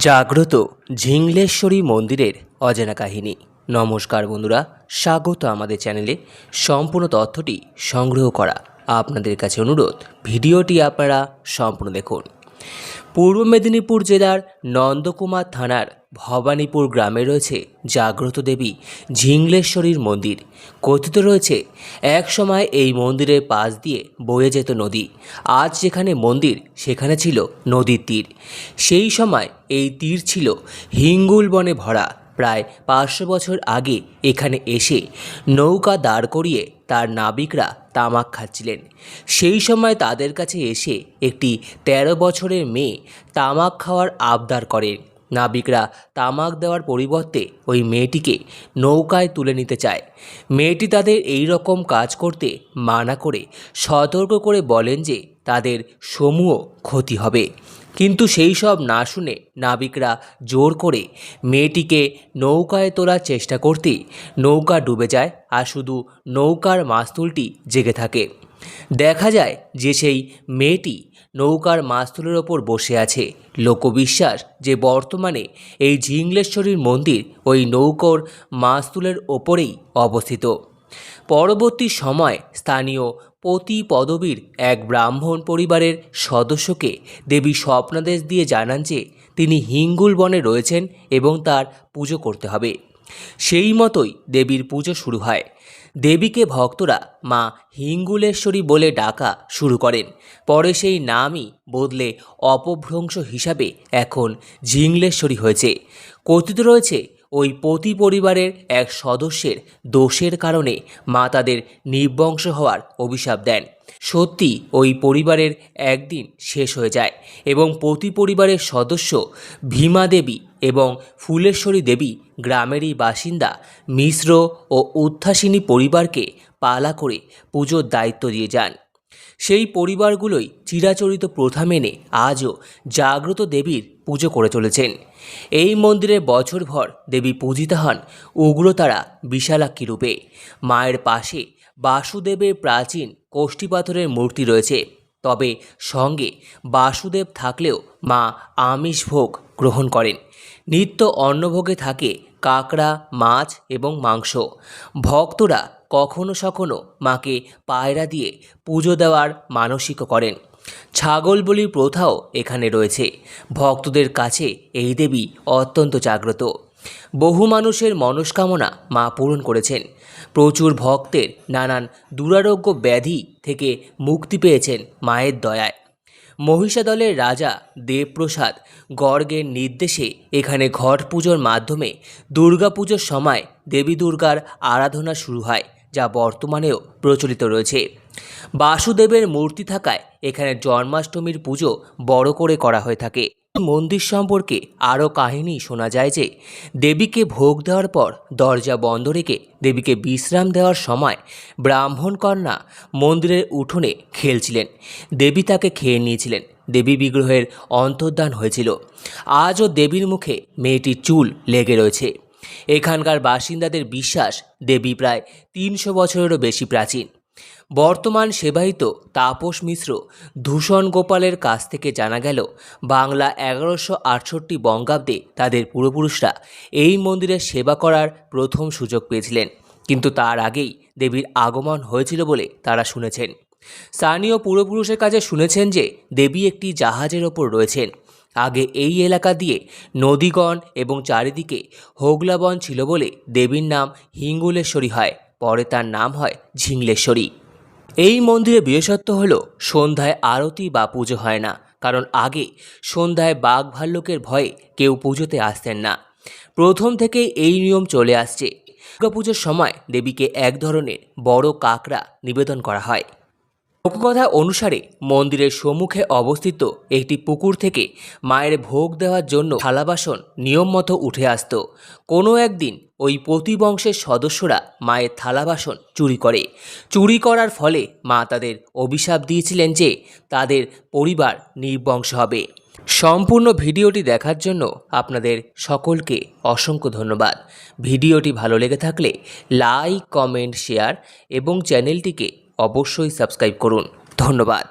জাগ্রত ঝিংলেশ্বরী মন্দিরের অজানা কাহিনী। নমস্কার বন্ধুরা, স্বাগত আমাদের চ্যানেলে। সম্পূর্ণ তথ্যটি সংগ্রহ করা আপনাদের কাছে অনুরোধ। ভিডিওটি আপনারা সম্পূর্ণ দেখুন। পূর্ব মেদিনীপুর জেলার নন্দকুমার থানার ভবানীপুর গ্রামে রয়েছে জাগ্রত দেবী ঝিংলেশ্বরীর মন্দির। কথিত রয়েছে, এক সময় এই মন্দিরের পাশ দিয়ে বয়ে যেত নদী। আজ যেখানে মন্দির, সেখানে ছিল নদীর তীর। সেই সময় এই তীর ছিল হিঙ্গুল বনে ভরা। প্রায় পাঁচশো বছর আগে এখানে এসে নৌকা দাঁড় করিয়ে তার নাবিকরা তামাক খাচ্ছিলেন। সেই সময় তাদের কাছে এসে একটি তেরো বছরের মেয়ে তামাক খাওয়ার আবদার করেন নাবিকরা তামাক দেওয়ার পরিবর্তে ওই মেয়েটিকে নৌকায় তুলে নিতে চায়। মেয়েটি তাদের এই রকম কাজ করতে মানা করে সতর্ক করে বলেন যে তাদের সমূহ ক্ষতি হবে। কিন্তু সেই সব না শুনে নাবিকরা জোর করে মেয়েটিকে নৌকায় তোলার চেষ্টা করতেই নৌকা ডুবে যায় আর শুধু নৌকার মাস্তুলটি জেগে থাকে। দেখা যায় যে সেই মেয়েটি নৌকার মাস্তুলের ওপর বসে আছে। লোকবিশ্বাস যে বর্তমানে এই ঝিংলেশ্বরীর মন্দির ওই নৌকোর মাস্তুলের ওপরেই অবস্থিত। পরবর্তী সময় স্থানীয় পতি পদবীর এক ব্রাহ্মণ পরিবারের সদস্যকে দেবী স্বপ্নাদেশ দিয়ে জানান যে তিনি হিঙ্গুল বনে রয়েছেন এবং তার পুজো করতে হবে। সেই মতোই দেবীর পুজো শুরু হয়। দেবীকে ভক্তরা মা হিঙ্গুলেশ্বরী বলে ডাকা শুরু করেন। পরে সেই নামই বদলে অপভ্রংশ হিসাবে এখন ঝিংলেশ্বরী হয়েছে। কথিত রয়েছে ওই পতি পরিবারের এক সদস্যের দোষের কারণে মা তাদের নির্বংশ হওয়ার অভিশাপ দেন। সত্যি, ওই পরিবারের একদিন শেষ হয়ে যায় এবং পতি পরিবারের সদস্য ভীমা দেবী এবং ফুলেশ্বরী দেবী গ্রামেরই বাসিন্দা, মিশ্র ও উত্থাসিনী পরিবারকে পালা করে পুজোর দায়িত্ব দিয়ে যান। সেই পরিবারগুলোই চিরাচরিত প্রথা মেনে আজও জাগ্রত দেবীর পুজো করে চলেছেন। এই মন্দিরে বছরভর দেবী পূজিতা হন উগ্রতারা বিশালাক্ষী রূপে। মায়ের পাশে বাসুদেবের প্রাচীন কোষ্ঠী পাথরের মূর্তি রয়েছে। তবে সঙ্গে বাসুদেব থাকলেও মা আমিষ ভোগ গ্রহণ করেন। নিত্য অন্নভোগে থাকে কাঁকড়া, মাছ এবং মাংস। ভক্তরা কখনো সখনো মাকে পায়রা দিয়ে পুজো দেওয়ার মানসিক করেন। ছাগল বলির প্রথাও এখানে রয়েছে। ভক্তদের কাছে এই দেবী অত্যন্ত জাগ্রত। বহু মানুষের মনস্কামনা মা পূরণ করেছেন। প্রচুর ভক্তের নানান দুরারোগ্য ব্যাধি থেকে মুক্তি পেয়েছেন মায়ের দয়ায়। মহিষাদলের রাজা দেবপ্রসাদ গর্গের নির্দেশে এখানে ঘট পুজোর মাধ্যমে দুর্গাপুজোর সময় দেবী দুর্গার আরাধনা শুরু হয়। যা বর্তমানেও প্রচলিত রয়েছে। বাসুদেবের মূর্তি থাকায় এখানে জন্মাষ্টমীর পুজো বড় করে করা হয়ে থাকে। মন্দির সম্পর্কে আরও কাহিনী শোনা যায় যে, দেবীকে ভোগ দেওয়ার পর দরজা বন্ধ রেখে দেবীকে বিশ্রাম দেওয়ার সময় ব্রাহ্মণ কন্যা মন্দিরের উঠোনে খেলছিলেন। দেবী তাকে খেয়ে নিয়েছিলেন। দেবী বিগ্রহের অন্তর্ধান হয়েছিল। আজও দেবীর মুখে মেয়েটির চুল লেগে রয়েছে। এখানকার বাসিন্দাদের বিশ্বাস দেবী প্রায় তিনশো বছরেরও বেশি প্রাচীন। বর্তমান সেবাহিত তাপস মিশ্র দূষণ গোপালের কাছ থেকে জানা গেল, বাংলা এগারোশো আটষট্টি বঙ্গাব্দে তাদের পূর্বপুরুষরা এই মন্দিরের সেবা করার প্রথম সুযোগ পেয়েছিলেন। কিন্তু তার আগেই দেবীর আগমন হয়েছিল বলে তারা শুনেছেন। স্থানীয় পূর্বপুরুষের কাছে শুনেছেন যে দেবী একটি জাহাজের ওপর রয়েছেন। আগে এই এলাকা দিয়ে নদীগণ এবং চারিদিকে হোগলাবন ছিল বলে দেবীর নাম হিঙ্গুলেশ্বরী হয়, পরে তার নাম হয় ঝিংলেশ্বরী। এই মন্দিরে বিশেষত্ব হল সন্ধ্যায় আরতি বা পুজো হয় না, কারণ আগে সন্ধ্যায় বাঘ ভাল্লুকের ভয়ে কেউ পুজোতে আসতেন না। প্রথম থেকেই এই নিয়ম চলে আসছে। দুর্গাপুজোর সময় দেবীকে এক ধরনের বড় কাকড়া নিবেদন করা হয়। লোককথা অনুসারে মন্দিরের সম্মুখে অবস্থিত একটি পুকুর থেকে মায়ের ভোগ দেওয়ার জন্য থালা বাসন নিয়ম মতো উঠে আসতো। কোনো একদিন ওই প্রতিবংশের সদস্যরা মায়ের থালা বাসন চুরি করে। চুরি করার ফলে মা তাদের অভিশাপ দিয়েছিলেন যে তাদের পরিবার নির্বংশ হবে। সম্পূর্ণ ভিডিওটি দেখার জন্য আপনাদের সকলকে অসংখ্য ধন্যবাদ। ভিডিওটি ভালো লেগে থাকলে লাইক, কমেন্ট, শেয়ার এবং চ্যানেলটিকে অবশ্যই সাবস্ক্রাইব করুন। ধন্যবাদ।